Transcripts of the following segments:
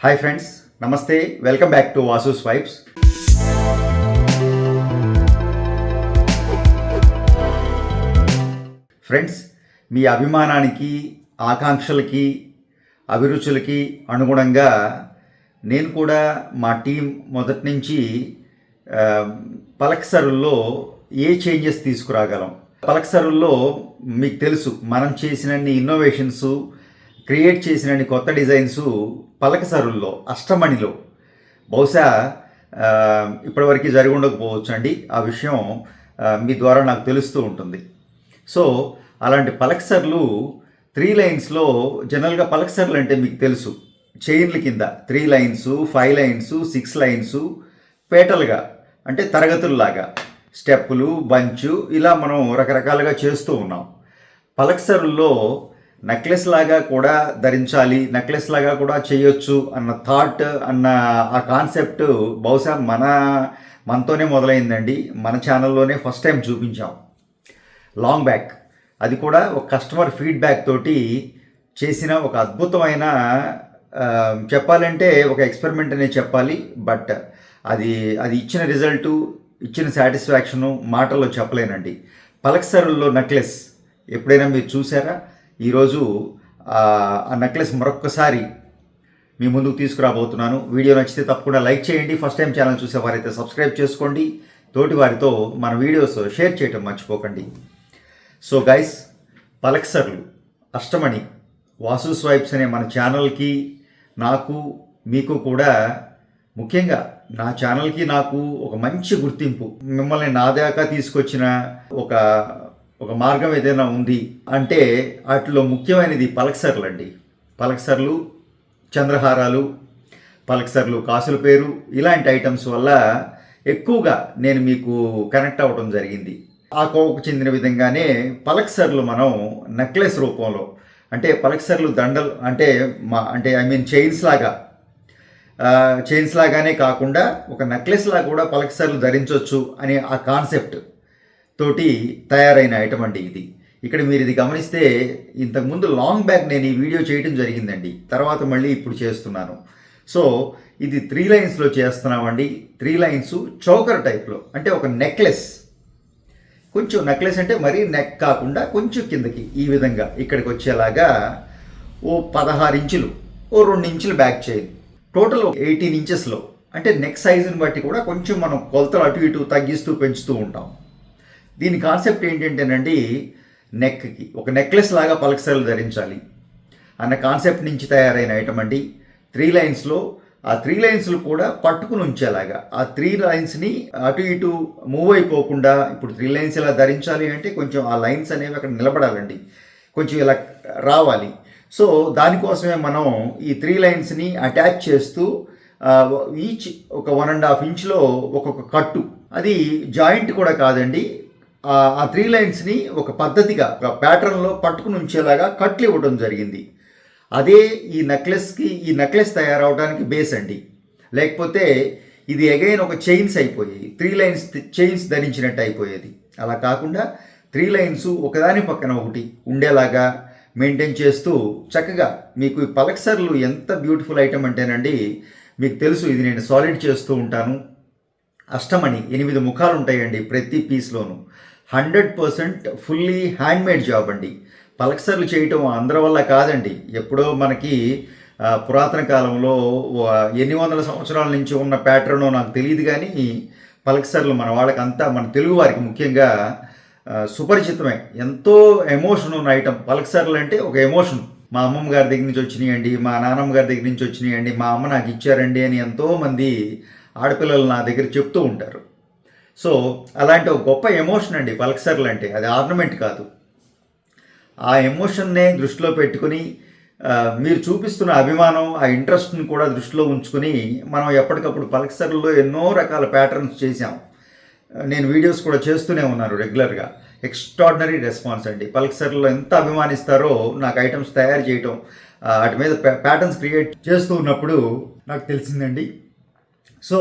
Hi friends namaste welcome back to Vasu's vibes friends మీ అభిమానానికి ఆకాంక్షలకి అభిరుచులకి అనుగుణంగా నేను కూడా మా టీం మొదటి నుంచి పలక్సరుల్లో ఏ చేంజెస్ తీసుకురాగలం? పలక్సరుల్లో మీకు తెలుసు మనం చేసినన్ని ఇన్నోవేషన్స్ క్రియేట్ చేసినన్ని కొత్త డిజైన్స్ పలకసరుల్లో అష్టమణిలో. బహుశా ఇప్పటివరకు జరిగి ఉండకపోవచ్చు అండి ఆ విషయం మీ ద్వారా నాకు తెలుస్తూ ఉంటుంది. సో అలాంటి పలక్సర్లు త్రీ లైన్స్లో జనరల్గా పలక్సర్లు అంటే మీకు తెలుసు. చైన్ల కింద three lines five lines six lines పేటలుగా అంటే తరగతుల్లాగా. స్టెప్పులు బంచు ఇలా మనం రకరకాలుగా చేస్తూ ఉన్నాం. పలక్సరుల్లో నెక్లెస్ లాగా కూడా ధరించాలి నెక్లెస్ లాగా కూడా చేయొచ్చు అన్న థాట్ అన్న ఆ కాన్సెప్ట్ బహుశా మన మనతోనే మొదలైందండి. మన ఛానల్లోనే ఫస్ట్ టైం చూపించాం. లాంగ్ బ్యాక్ అది కూడా ఒక కస్టమర్ ఫీడ్బ్యాక్ తోటి చేసిన ఒక అద్భుతమైన చెప్పాలంటే ఒక ఎక్స్పెరిమెంట్ అనే చెప్పాలి. బట్ అది అది ఇచ్చిన రిజల్టు ఇచ్చిన సాటిస్ఫాక్షను మాటల్లో చెప్పలేనండి. పలక్సరుల్లో నెక్లెస్ ఎప్పుడైనా మీరు చూసారా? ఈరోజు ఆ నెక్లెస్ మరొక్కసారి మీ ముందుకు తీసుకురాబోతున్నాను. వీడియో నచ్చితే తప్పకుండా లైక్ చేయండి. ఫస్ట్ టైం ఛానల్ చూసే వారైతే సబ్స్క్రైబ్ చేసుకోండి. తోటి వారితో మన వీడియోస్ షేర్ చేయటం మర్చిపోకండి. సో గైస్ పలక్సర్లు అష్టమణి వాసు స్వైప్స్ అనే మన ఛానల్కి నాకు మీకు కూడా ముఖ్యంగా నా ఛానల్కి నాకు ఒక మంచి గుర్తింపు. మిమ్మల్ని నా దాకా తీసుకొచ్చిన ఒక ఒక మార్గం ఏదైనా ఉంది అంటే వాటిలో ముఖ్యమైనది పలక్సర్లు అండి పలక్సర్లు చంద్రహారాలు పలక్సర్లు కాసుల పేరు ఇలాంటి ఐటమ్స్ వల్ల ఎక్కువగా నేను మీకు కనెక్ట్ అవ్వడం జరిగింది. ఆ కోవకు చెందిన విధంగానే పలక్సర్లు మనం నెక్లెస్ రూపంలో అంటే పలక్సర్లు దండలు అంటే మా అంటే ఐ మీన్ చైన్స్ లాగా చైన్స్ లాగానే కాకుండా ఒక నెక్లెస్ లాగా కూడా పలక్సర్లు ధరించవచ్చు అనే ఆ కాన్సెప్ట్ తోటి తయారైన ఐటమ్ అండి ఇది. ఇక్కడ మీరు ఇది గమనిస్తే ఇంతకుముందు లాంగ్ బ్యాక్ నేను ఈ వీడియో చేయడం జరిగిందండి. తర్వాత మళ్ళీ ఇప్పుడు చేస్తున్నాను. సో ఇది త్రీ లైన్స్లో చేస్తున్నామండి. త్రీ లైన్స్ చౌకర్ టైప్లో అంటే ఒక నెక్లెస్ కొంచెం నెక్లెస్ అంటే మరీ నెక్ కాకుండా కొంచెం కిందకి ఈ విధంగా ఇక్కడికి వచ్చేలాగా ఓ పదహారు ఇంచులు ఓ రెండు ఇంచులు బ్యాక్ చైన్ టోటల్ ఎయిటీన్ ఇంచెస్లో అంటే నెక్ సైజుని బట్టి కూడా కొంచెం మనం కొలతలు అటు ఇటు తగ్గిస్తూ పెంచుతూ ఉంటాం. దీని కాన్సెప్ట్ ఏంటంటేనండి నెక్కి ఒక నెక్లెస్ లాగా పలకసలు ధరించాలి. అన్న కాన్సెప్ట్ నుంచి తయారైన ఐటమ్ అండి. త్రీ లైన్స్లో ఆ త్రీ లైన్స్లు కూడా పట్టుకుని ఉంచేలాగా. ఆ త్రీ లైన్స్ని అటు ఇటు మూవ్ అయిపోకుండా ఇప్పుడు త్రీ లైన్స్ ఇలా ధరించాలి అంటే కొంచెం ఆ లైన్స్ అనేవి అక్కడ నిలబడాలండి. కొంచెం ఇలా రావాలి. సో దానికోసమే మనం ఈ త్రీ లైన్స్ని అటాచ్ చేస్తూ ఈచ్ ఒక వన్ అండ్ హాఫ్ ఇంచ్లో ఒక్కొక్క కట్టు. అది జాయింట్ కూడా కాదండి ఆ- త్రీ లైన్స్ని ఒక పద్ధతిగా ఒక ప్యాటర్న్లో పట్టుకుని ఉంచేలాగా కట్లు ఇవ్వడం జరిగింది. అదే ఈ నెక్లెస్కి ఈ నెక్లెస్ తయారవడానికి బేస్ అండి. లేకపోతే ఇది అగైన్ ఒక చైన్స్ అయిపోయాయి త్రీ లైన్స్ చైన్స్ ధరించినట్టు అయిపోయేది. అలా కాకుండా త్రీ లైన్స్ ఒకదాని పక్కన ఒకటి ఉండేలాగా మెయింటైన్ చేస్తూ చక్కగా మీకు ఈ పలక్సర్లు ఎంత బ్యూటిఫుల్ ఐటమ్ అంటేనండి మీకు తెలుసు ఇది నేను సాలిడ్ చేస్తూ ఉంటాను. అష్టమణి ఎనిమిది ముఖాలు ఉంటాయండి ప్రతి పీస్లోనూ hundred percent fully handmade job అండి. పలక్సర్లు చేయటం అందరి వల్ల కాదండి. ఎప్పుడో మనకి పురాతన కాలంలో ఎన్ని వందల సంవత్సరాల నుంచి ఉన్న ప్యాటర్నో నాకు తెలియదు కానీ పలక్సర్లు మన వాళ్ళకి అంతా మన తెలుగు వారికి ముఖ్యంగా సుపరిచితమే. ఎంతో ఎమోషన్ ఉన్న ఐటమ్. పలక్సర్లు అంటే ఒక ఎమోషన్. మా అమ్మమ్మ గారి దగ్గర నుంచి వచ్చినాయండి మా నాన్నమ్మ గారి దగ్గర నుంచి వచ్చినాయండి మా అమ్మ నాకు ఇచ్చారండి అని ఎంతోమంది ఆడపిల్లలు నా దగ్గర చెప్తూ ఉంటారు. సో అలాంటి ఒక గొప్ప ఎమోషన్ అండి పల్క్సర్లు అంటే అది ఆర్నమెంట్ కాదు. ఆ ఎమోషన్నే దృష్టిలో పెట్టుకుని మీరు చూపిస్తున్న అభిమానం ఆ ఇంట్రెస్ట్ని కూడా దృష్టిలో ఉంచుకుని మనం ఎప్పటికప్పుడు పల్క్సర్లో ఎన్నో రకాల ప్యాటర్న్స్ చేశాం. నేను వీడియోస్ కూడా చేస్తూనే ఉన్నాను రెగ్యులర్గా. ఎక్స్ట్రాడినరీ రెస్పాన్స్ అండి. పల్క్సర్లో ఎంత అభిమానిస్తారో నాకు ఐటమ్స్ తయారు చేయటం వాటి మీద ప్యాటర్న్స్ క్రియేట్ చేస్తూ ఉన్నప్పుడు నాకు తెలిసిందండి. సో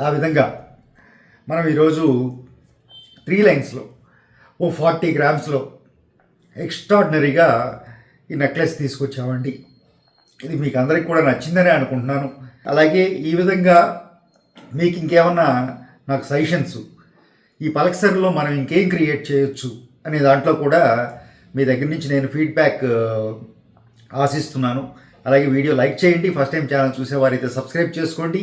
ఆ విధంగా మనం ఈరోజు త్రీ లైన్స్లో ఓ ఫార్టీ గ్రామ్స్లో ఎక్స్ట్రాడినరీగా ఈ నెక్లెస్ తీసుకొచ్చామండి. ఇది మీకు అందరికి కూడా నచ్చిందని అనుకుంటున్నాను. అలాగే ఈ విధంగా మీకు ఇంకేమన్నా నాకు సజెషన్స్ ఈ పలక్సర్లో మనం ఇంకేం క్రియేట్ చేయొచ్చు అనే దాంట్లో కూడా మీ దగ్గర నుంచి నేను ఫీడ్బ్యాక్ ఆశిస్తున్నాను. అలాగే వీడియో లైక్ చేయండి. ఫస్ట్ టైం ఛానల్ చూసేవారైతే సబ్స్క్రైబ్ చేసుకోండి.